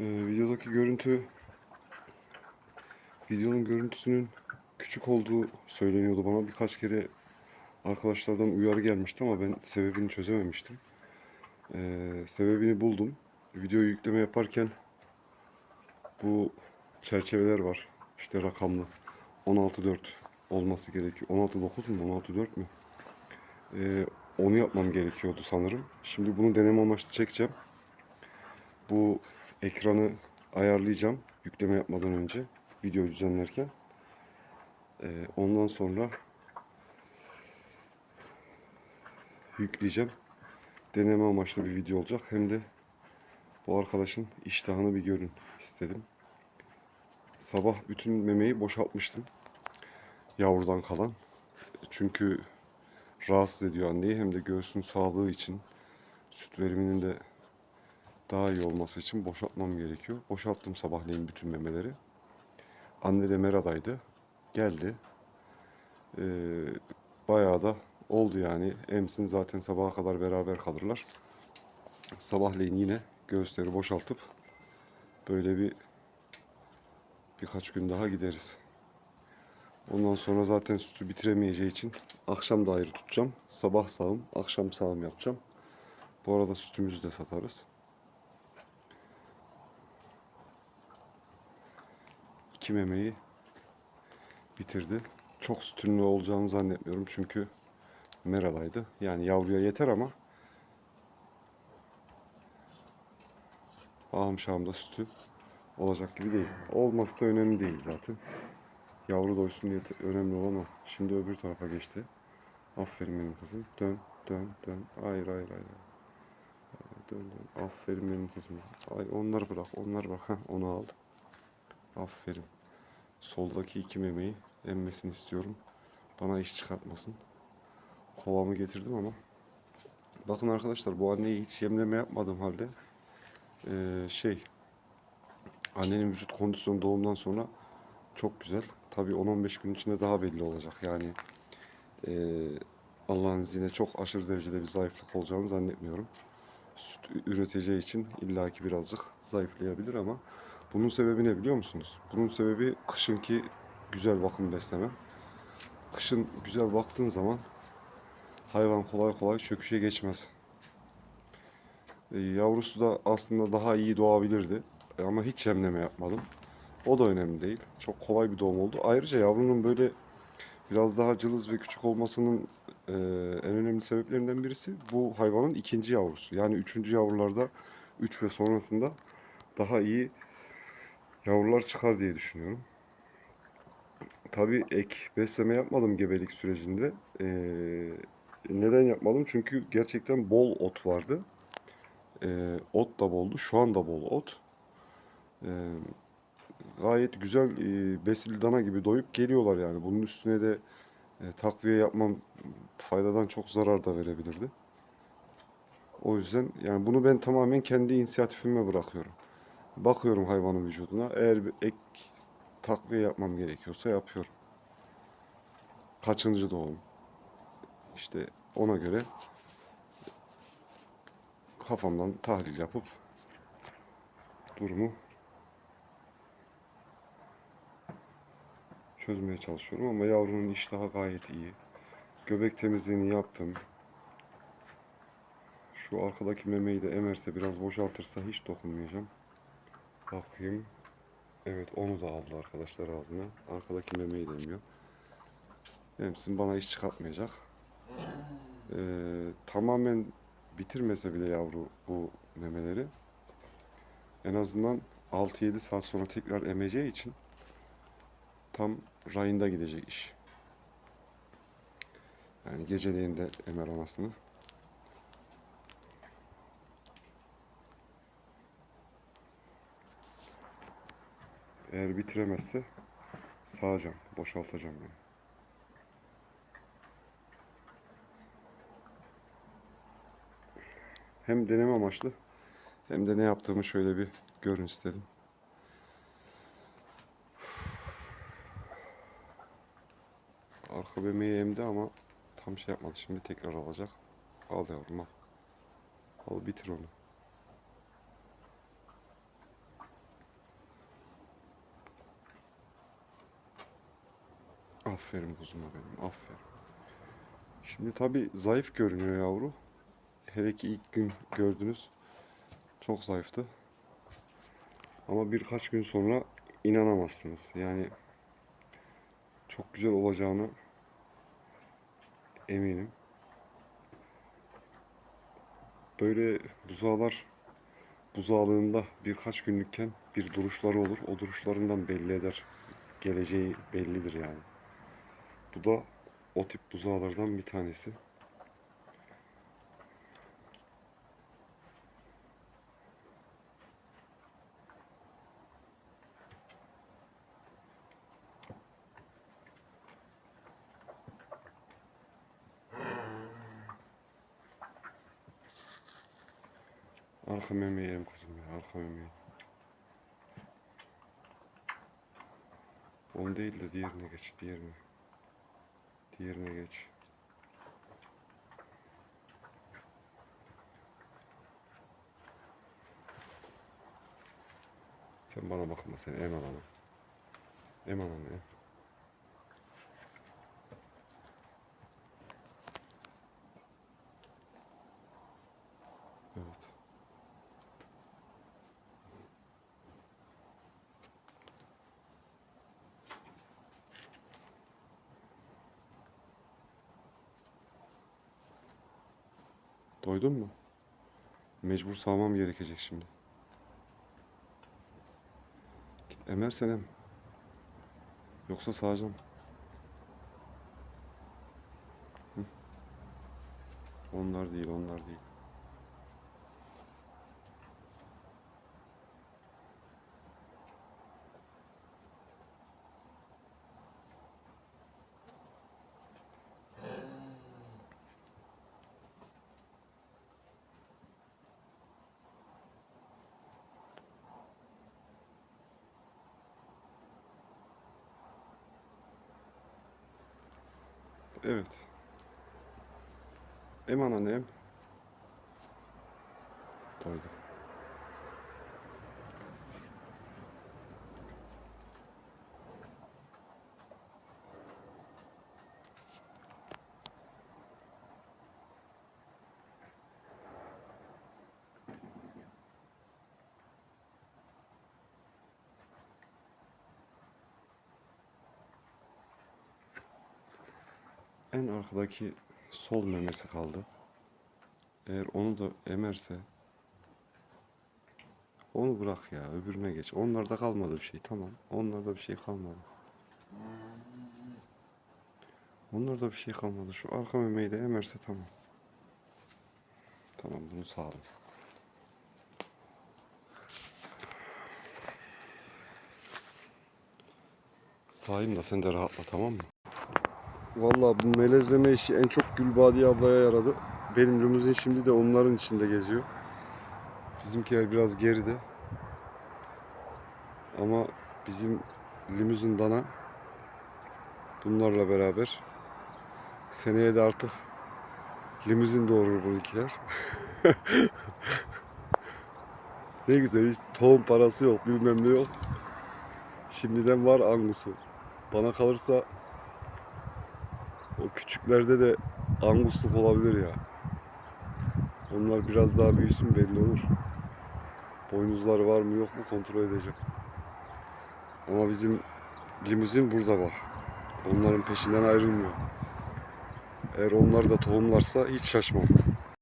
Ee, videodaki görüntü videonun görüntüsünün küçük olduğu söyleniyordu bana. Birkaç kere arkadaşlardan uyarı gelmişti ama ben sebebini çözememiştim. Ee, sebebini buldum. Videoyu yükleme yaparken bu çerçeveler var. İşte rakamlı. 16.4 olması gerekiyor. 16.9 mu? 16.4 mü? Ee, onu yapmam gerekiyordu sanırım. Şimdi bunu deneme amaçlı çekeceğim. Bu ekranı ayarlayacağım yükleme yapmadan önce video düzenlerken. Ee, ondan sonra yükleyeceğim. Deneme amaçlı bir video olacak. Hem de bu arkadaşın iştahını bir görün istedim. Sabah bütün memeyi boşaltmıştım. Yavrudan kalan. Çünkü rahatsız ediyor anneyi hem de göğsün sağlığı için süt veriminin de daha iyi olması için boşaltmam gerekiyor. Boşalttım sabahleyin bütün memeleri. Anne de Mera'daydı. Geldi. Ee, bayağı da oldu yani. Emsin zaten sabaha kadar beraber kalırlar. Sabahleyin yine göğüsleri boşaltıp böyle bir birkaç gün daha gideriz. Ondan sonra zaten sütü bitiremeyeceği için akşam da ayrı tutacağım. Sabah sağım, akşam sağım yapacağım. Bu arada sütümüzü de satarız. İki memeyi bitirdi. Çok sütünlü olacağını zannetmiyorum çünkü Mera'daydı. Yani yavruya yeter ama şağımda sütü olacak gibi değil. Olması da önemli değil zaten. Yavru doysun diye önemli olan o. Şimdi öbür tarafa geçti. Aferin benim kızım. Dön, dön, dön. Hayır, hayır, hayır. Dön, dön. Aferin benim kızım. Ay onları bırak, onları bırak. Heh, onu aldım. Aferin. Soldaki iki memeyi emmesini istiyorum. Bana iş çıkartmasın. Kovamı getirdim ama. Bakın arkadaşlar bu anneyi hiç yemleme yapmadığım halde eee, şey annenin vücut kondisyonu doğumdan sonra çok güzel. Tabii 10-15 gün içinde daha belli olacak. Yani eee, Allah'ın izniyle çok aşırı derecede bir zayıflık olacağını zannetmiyorum. Süt üreteceği için illaki birazcık zayıflayabilir ama bunun sebebi ne biliyor musunuz? Bunun sebebi kışınki güzel bakım besleme. Kışın güzel baktığın zaman hayvan kolay kolay çöküşe geçmez. E, yavrusu da aslında daha iyi doğabilirdi. E, ama hiç yemleme yapmadım. O da önemli değil. Çok kolay bir doğum oldu. Ayrıca yavrunun böyle biraz daha cılız ve küçük olmasının e, en önemli sebeplerinden birisi bu hayvanın ikinci yavrusu. Yani üçüncü yavrularda üç ve sonrasında daha iyi yavrular çıkar diye düşünüyorum. Tabii ek besleme yapmadım gebelik sürecinde. Ee, neden yapmadım? Çünkü gerçekten bol ot vardı. Ee, ot da boldu. Şu anda bol ot. Ee, gayet güzel e, besili dana gibi doyup geliyorlar yani. Bunun üstüne de e, takviye yapmam faydadan çok zarar da verebilirdi. O yüzden yani bunu ben tamamen kendi inisiyatifime bırakıyorum. Bakıyorum hayvanın vücuduna. Eğer bir ek takviye yapmam gerekiyorsa yapıyorum. Kaçıncı doğum? İşte ona göre kafamdan tahlil yapıp durumu çözmeye çalışıyorum ama yavrunun iştahı gayet iyi. Göbek temizliğini yaptım. Şu arkadaki memeyi de emerse biraz boşaltırsa hiç dokunmayacağım. Bakayım. Evet onu da aldı arkadaşlar ağzına. Arkadaki memeyi de emiyor. Emsin bana iş çıkartmayacak. Ee, tamamen bitirmese bile yavru bu memeleri en azından 6-7 saat sonra tekrar emeceği için tam rayında gidecek iş. Yani geceleyin de emer anasını. Eğer bitiremezse sağacağım, boşaltacağım yani. Hem deneme amaçlı hem de ne yaptığımı şöyle bir görün istedim. Arka bemeği emdi ama tam şey yapmadı. Şimdi tekrar alacak. Al yavrum al. Al bitir onu. Aferin kuzuma benim, aferin. Şimdi tabi zayıf görünüyor yavru. Hele ki ilk gün gördünüz. Çok zayıftı. Ama birkaç gün sonra inanamazsınız. Yani çok güzel olacağını eminim. Böyle buzağlar buzağlığında birkaç günlükken bir duruşları olur. O duruşlarından belli eder. Geleceği bellidir yani. Bu da o tip buzağlardan bir tanesi. Arka memeyi yerim kızım ya, arka memeyi. Onu değil de diğerine geç, diğerine. Diğerine geç. Sen bana bakma, sen em alana. Em alana em. Evet. Doydun mu? Mecbur sağmam gerekecek şimdi. Git emersen em. Yoksa sağacağım. Hı? Onlar değil, onlar değil. Evet. Em anne em. En arkadaki sol memesi kaldı. Eğer onu da emerse onu bırak ya öbürüne geç. Onlarda kalmadı bir şey tamam. Onlarda bir şey kalmadı. Onlarda bir şey kalmadı. Şu arka memeyi de emerse tamam. Tamam bunu sağlam. Sağayım da sen de rahatla tamam mı? Vallahi bu melezleme işi en çok Gülbadiye ablaya yaradı. Benim limuzin şimdi de onların içinde geziyor. Bizimkiler biraz geride. Ama bizim limuzin dana bunlarla beraber seneye de artık limuzin doğurur bununkiler. ne güzel hiç tohum parası yok bilmem ne yok. Şimdiden var angusu. Bana kalırsa o küçüklerde de angusluk olabilir ya. Onlar biraz daha büyüsün belli olur. Boynuzları var mı yok mu kontrol edeceğim. Ama bizim limuzin burada bak. Onların peşinden ayrılmıyor. Eğer onlar da tohumlarsa hiç şaşmam.